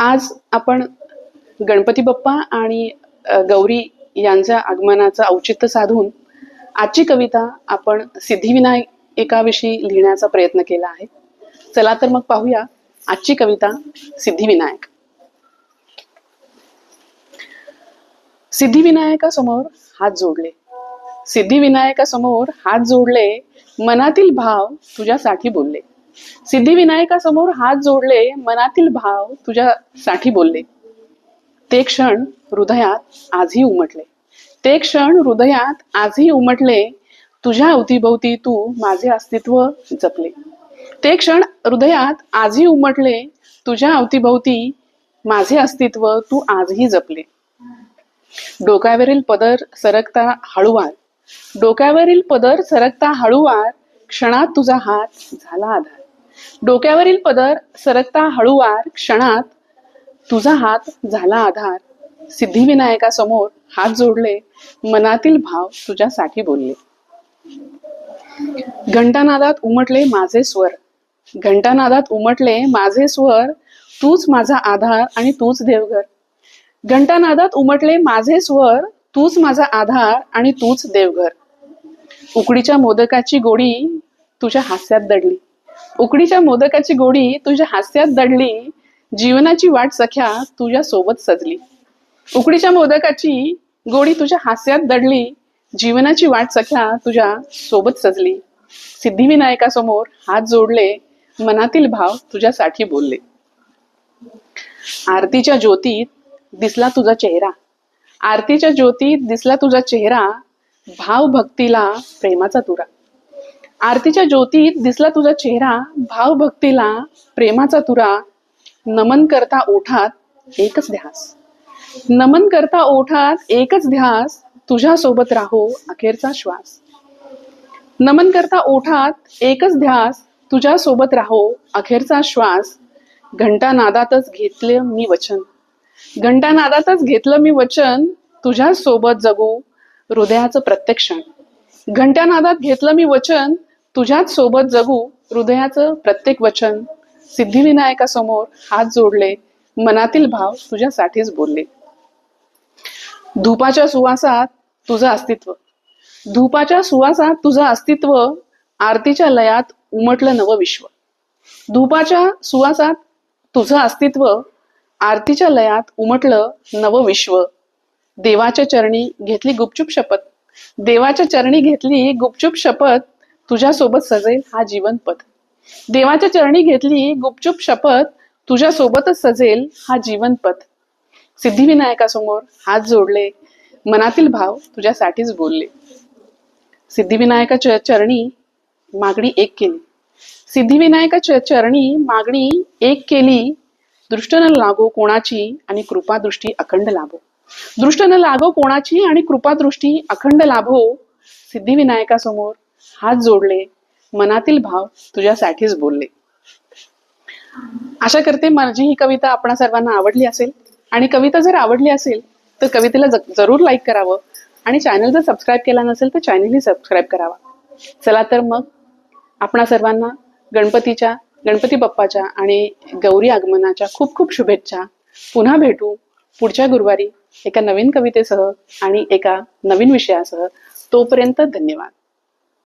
आज आपण गणपती बाप्पा आणि गौरी यांच्या आगमनाचं औचित्य साधून आजची कविता आपण सिद्धिविनायकाविषयी लिहिण्याचा प्रयत्न केला आहे. चला तर मग पाहूया आजची कविता सिद्धिविनायक. सिद्धिविनायकासमोर हात जोडले. सिद्धिविनायकासमोर हात जोडले मनातील भाव तुझ्यासाठी बोलले. सिद्धिविनायकासमोर हात जोडले मनातील भाव तुझ्यासाठी बोलले. ते क्षण हृदयात आजही उमटले. ते क्षण हृदयात आजही उमटले तुझ्या अवतीभोवती तू माझे अस्तित्व जपले. ते क्षण हृदयात आजही उमटले तुझ्या अवतीभोवती माझे अस्तित्व तू आजही जपले. डोक्यावरील पदर सरकता हळूवार. डोक्यावरील पदर सरकता हळूवार क्षणात तुझा हात झाला आधार. डोक्यावरील पदर सरकता हळूवार क्षणात तुझा हात झाला आधार. सिद्धिविनायकासमोर हात जोडले मनातील भाव तुझ्यासाठी बोलले. घंटानादात उमटले माझे स्वर. घंटानादात उमटले माझे स्वर. तूच माझा आधार आणि तूच देवघर. घंटानादात उमटले माझे स्वर. तूच माझा आधार आणि तूच देवघर. उकडीच्या मोदकाची गोडी तुझ्या हास्यात दडली. उकडीच्या मोदकाची गोडी तुझ्या हास्यात दडली जीवनाची वाट सख्या तुझ्या सोबत सजली. उकडीच्या मोदकाची गोडी तुझ्या हास्यात दडली जीवनाची वाट सख्या तुझ्या सोबत सजली. सिद्धिविनायकासमोर हात जोडले मनातील भाव तुझ्यासाठी बोलले. आरतीच्या ज्योतीत दिसला तुझा चेहरा. आरतीच्या ज्योतीत दिसला तुझा चेहरा भाव भक्तीला प्रेमाचा तुरा. आरतीच्या ज्योतीत दिसला तुझा चेहरा भावभक्तीला प्रेमाचा तुरा नमन करता ओठात एकच ध्यास. नमन करता ओठात एकच ध्यास तुझ्या सोबत राहो अखेरचा श्वास. नमन करता ओठात एकच ध्यास तुझ्या सोबत राहो अखेरचा श्वास. घंटा नादातच घेतलं मी वचन. घंटा नादातच घेतलं मी वचन तुझ्या सोबत जगू हृदयाचं प्रत्यक्षण घंटा नादात घेतलं मी वचन तुझ्याच सोबत जगू हृदयाचं प्रत्येक वचन सिद्धिविनायकासमोर हात जोडले मनातील भाव तुझ्यासाठीच बोलले. धुपाच्या सुवासात तुझं अस्तित्व. धुपाच्या सुवासात तुझं अस्तित्व आरतीच्या लयात उमटलं नवं विश्व. धुपाच्या सुवासात तुझं अस्तित्व आरतीच्या लयात उमटलं नवं विश्व. देवाच्या चरणी घेतली गुपचूप शपथ. देवाच्या चरणी घेतली गुपचूप शपथ तुझ्यासोबत सजेल हा जीवनपथ. देवाच्या चरणी घेतली गुपचूप शपथ तुझ्या सोबतच सजेल हा जीवनपथ. सिद्धिविनायकासमोर हात जोडले मनातील भाव तुझ्यासाठीच बोलले. सिद्धिविनायकाच्या चरणी मागणी एक केली. सिद्धिविनायकाच्या चरणी मागणी एक केली दृष्ट न लागो कोणाची आणि कृपादृष्टी अखंड लाभो. दृष्ट न लागो कोणाची आणि कृपादृष्टी अखंड लाभो सिद्धिविनायकासमोर हात जोडले मनातील भाव तुझ्यासाठीच बोलले. आशा करते माझी ही कविता आपणा सर्वांना आवडली असेल. आणि कविता जर आवडली असेल तर कवितेला जरूर लाईक करावं. आणि चॅनल जर सबस्क्राईब केला नसेल तर चॅनलही सबस्क्राईब करावा. चला तर मग आपणा सर्वांना गणपतीच्या गणपती बाप्पाच्या आणि गौरी आगमनाच्या खूप खूप शुभेच्छा. पुन्हा भेटू पुढच्या गुरुवारी एका नवीन कवितेसह आणि एका नवीन विषयासह. तोपर्यंत धन्यवाद.